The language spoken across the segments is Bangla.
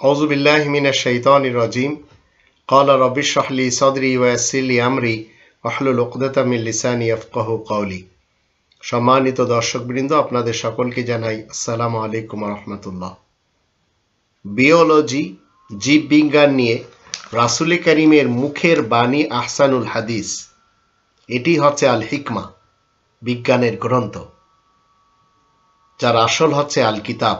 أعوذ بالله من الشيطان الرجيم قال رب اشرح لي صدري ويسر لي أمري واحلل عقدة من লিসানি يفقهوا قولي সম্মানিত দর্শকবৃন্দ আপনাদের সকলকে জানাই আসসালামু আলাইকুম রহমতুল্লাহ বিওলজি জীববিজ্ঞান নিয়ে রাসুল করিমের মুখের বাণী আহসানুল হাদিস এটি হচ্ছে আল হিকমা বিজ্ঞানের গ্রন্থ যার আসল হচ্ছে আল কিতাব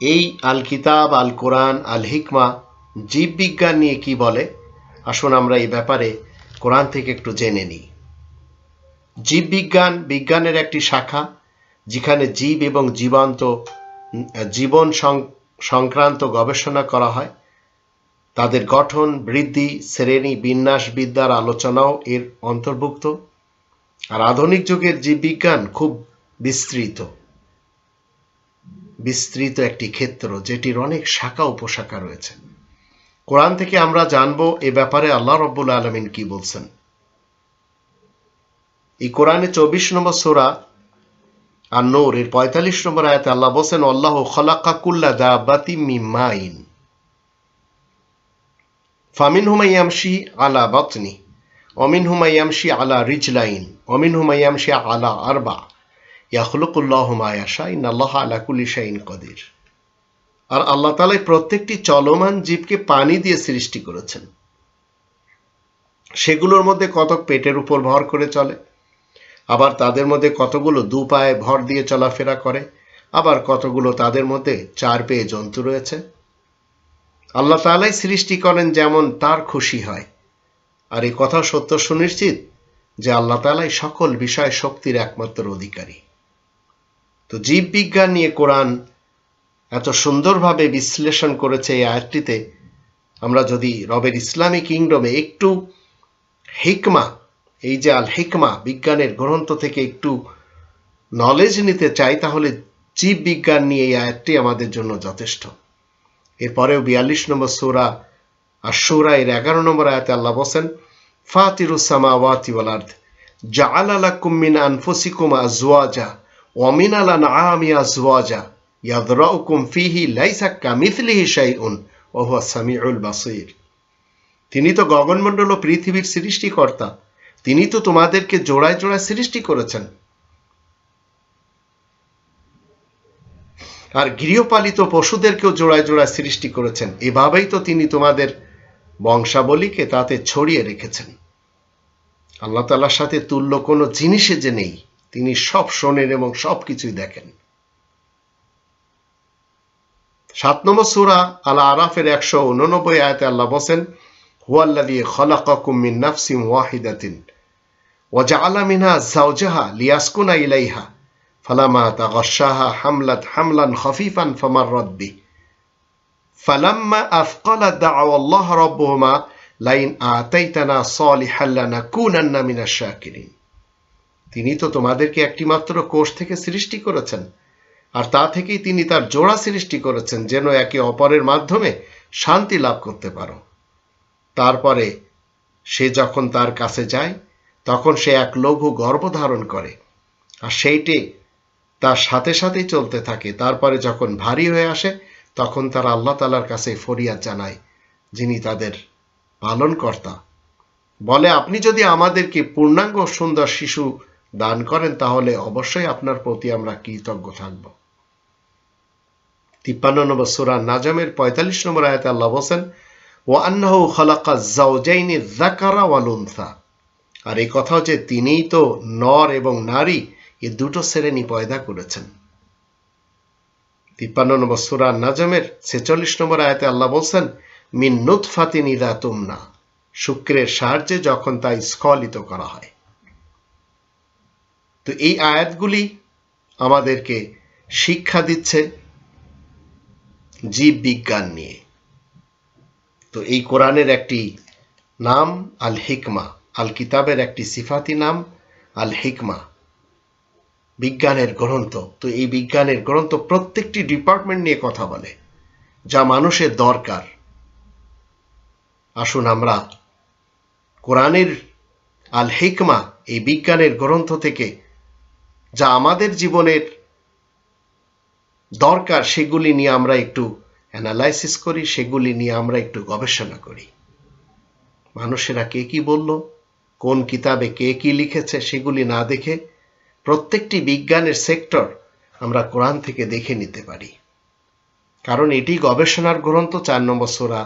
এই আল কিতাব আল কোরআন আল হিকমা জীববিজ্ঞান নিয়ে কি বলে? আসুন আমরা এই ব্যাপারে কোরআন থেকে একটু জেনে নিই। জীববিজ্ঞান বিজ্ঞানের একটি শাখা যেখানে জীব এবং জীবান্ত, জীবন সংক্রান্ত গবেষণা করা হয়। তাদের গঠন, বৃদ্ধি, শ্রেণি, বিন্যাস বিদ্যার আলোচনাও এর অন্তর্ভুক্ত। আর আধুনিক যুগের জীববিজ্ঞান খুব বিস্তৃত। বিস্তৃত একটি ক্ষেত্র যেটির অনেক শাখা উপশাখা রয়েছে। কোরআন থেকে আমরা জানব এ ব্যাপারে আল্লাহ রব্বুল আলমিন কি বলছেন। এই কোরআনে চব্বিশ নম্বর সোরা আর নূর এর পঁয়তাল্লিশ নম্বর আয়াতে আল্লাহ বলছেন, আল্লাহ খলাক্কা কুল্লা দাবাতি মিমাইন। ফামিন হুমাইয়ামশি আলা বতনি অমিন হুমাইয়ামশি আলা রিজলাইন অমিন হুমাইয়ামশি আলা আরবা। মায়াশা কদির। আর আল্লাহ তালাই প্রত্যেকটি চলমান জীবকে পানি দিয়ে সৃষ্টি করেছেন। সেগুলোর মধ্যে কতক পেটের উপর ভর করে চলে, আবার তাদের মধ্যে কতগুলো দু পায়ে ভর দিয়ে চলাফেরা করে, আবার কতগুলো তাদের মধ্যে চার পেয়ে জন্তু রয়েছে। আল্লাহ তালাই সৃষ্টি করেন যেমন তার খুশি হয়। আর এই কথা সত্য সুনিশ্চিত যে আল্লাহ তালাই সকল বিষয় শক্তির একমাত্র অধিকারী। তো জীব বিজ্ঞান নিয়ে কোরআন এত সুন্দরভাবে বিশ্লেষণ করেছে এই আয়াতটিতে, আমরা যদি রবের ইসলামী কিংডমে একটু হিকমা, এই যে আল হিকমা, বিজ্ঞানের গ্রন্থ থেকে একটু নলেজ নিতে চাই, তাহলে জীব বিজ্ঞান নিয়ে এই আয়াতটি আমাদের জন্য যথেষ্ট। এরপরেও বিয়াল্লিশ নম্বর সৌরা আর সৌরা এর এগারো নম্বর আয়াতে আল্লাহ বসেন ফাতিরুসামা ওয়াতি ওয়ালার্দ জাআল আলাকুম মিন আনফুসিকুম আজওয়াজা ওয়ামিন আলান আমি আজওয়াজা ইয়াদরাউকুম ফিহি লাইসা কামিথলিহি শাইউন ওয়া হুয়া সামিউল বাসীর তিনি তো গগনমণ্ডল ও পৃথিবীর সৃষ্টিকর্তা। তিনি তো তোমাদেরকে জোড়ায় জোড়ায় সৃষ্টি করেছেন। আর গৃহপালিত পশুদেরকেও জোড়ায় জোড়ায় সৃষ্টি করেছেন। এভাবেই তো তিনি তোমাদের বংশাবলীকে তাতে ছড়িয়ে রেখেছেন। আল্লাহ তালার সাথে তুল্য কোনো জিনিসে যে নেই। তিনি সব শোনেন এবং সব কিছুই দেখেন। সাত নম্বর সুরা আল্লাহ আরাফের একশো উননব্বই আয়তে আল্লাহ বসেন হুয়াল্লাদি খলাকাকুম মিন নাফসিম ওয়াহিদাতিন ওয়াজআলা মিনহা যাওজাহা লিয়াসকুনা ইলাইহা ফালামা তাগাশাহা হামলাত হামলান খফিফান ফামাররাত বি ফালাম্মা আফকালা দাআওয়া আল্লাহ রাব্বুহুমা লাইন আতাইতানা সালিহান লানাকুনান্না মিনাশ শাকিরিন। তিনি তো তোমাদেরকে একটি মাত্র কোষ থেকে সৃষ্টি করেছেন, আর তা থেকেই তিনি তার জোড়া সৃষ্টি করেছেন, যেন একে অপরের মাধ্যমে শান্তি লাভ করতে পারো। তারপরে সে যখন তার কাছে যায়, তখন সে এক লঘু গর্ভধারণ করে, আর সেইটি তার সাথে সাথেই চলতে থাকে। তারপরে যখন ভারী হয়ে আসে, তখন তারা আল্লাহ তালার কাছে ফরিয়াদ জানায়, যিনি তাদের পালনকর্তা। বলে, আপনি যদি আমাদেরকে পূর্ণাঙ্গ সুন্দর শিশু দান করেন, তাহলে অবশ্যই আপনার প্রতি আমরা কৃতজ্ঞ থাকব। তিপ্পান্ন নম্বর সুরা নাজামের পঁয়তাল্লিশ নম্বর আয়তে আল্লাহ বসেন ও আন্নাহু খালাকা জাউজাইনি জাকারা ওয়াল আর এই কথা যে তিনিই তো নর এবং নারী, এ দুটো শ্রেণি পয়দা করেছেন। তিপ্পান্ন নম্বর সুরা নাজামের ছেচল্লিশ নম্বর আয়াতে আল্লাহ বলছেন, মিন নুৎফাতি নিদা তুমনা। শুক্রের সাহায্যে যখন তা স্খলিত করা হয়। তো এই আয়াতগুলি আমাদেরকে শিক্ষা দিচ্ছে জীব বিজ্ঞান নিয়ে। তো এই কোরআনের একটি নাম আল হিকমা আল কিতাবের একটি সিফাতি নাম আল হিকমা বিজ্ঞানের গ্রন্থ। তো এই বিজ্ঞানের গ্রন্থ প্রত্যেকটি ডিপার্টমেন্ট নিয়ে কথা বলে, যা মানুষের দরকার। আসুন আমরা কোরআনের আল হিকমা এই বিজ্ঞানের গ্রন্থ থেকে যা আমাদের জীবনের দরকার, সেগুলি নিয়ে আমরা একটু অ্যানালাইসিস করি, সেগুলি নিয়ে আমরা একটু গবেষণা করি। মানুষেরা কে কি বলল, কোন কিতাবে কে কি লিখেছে, সেগুলি না দেখে প্রত্যেকটি বিজ্ঞানের সেক্টর আমরা কোরআন থেকে দেখে নিতে পারি। কারণ এটি গবেষণার গ্রন্থ, চার নম্বর সোরা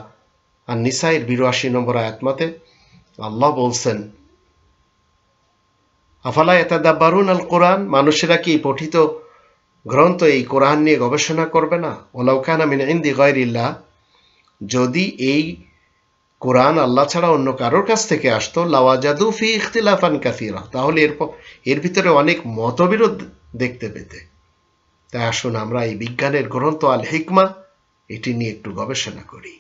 আর নিসাইয়ের বিরাশি নম্বর আয়াতমতে আল্লাহ বলছেন আফালা এতাদাব্বারুন আল কোরআন? মানুষেরা কি পঠিত গ্রন্থ এই কোরআন নিয়ে গবেষণা করবে না? ওলাউকানা মিন ইন্দি গয়রিল্লাহ। যদি এই কোরআন আল্লাহ ছাড়া অন্য কারোর কাছ থেকে আসতো, লাওয়াজাদু ফি ইখতিলাফান কাসিরা। তাহলে এর এর ভিতরে অনেক মতবিরোধ দেখতে পেতে। তাই আসুন আমরা এই বিজ্ঞানের গ্রন্থ আল হিকমা এটি নিয়ে একটু গবেষণা করি।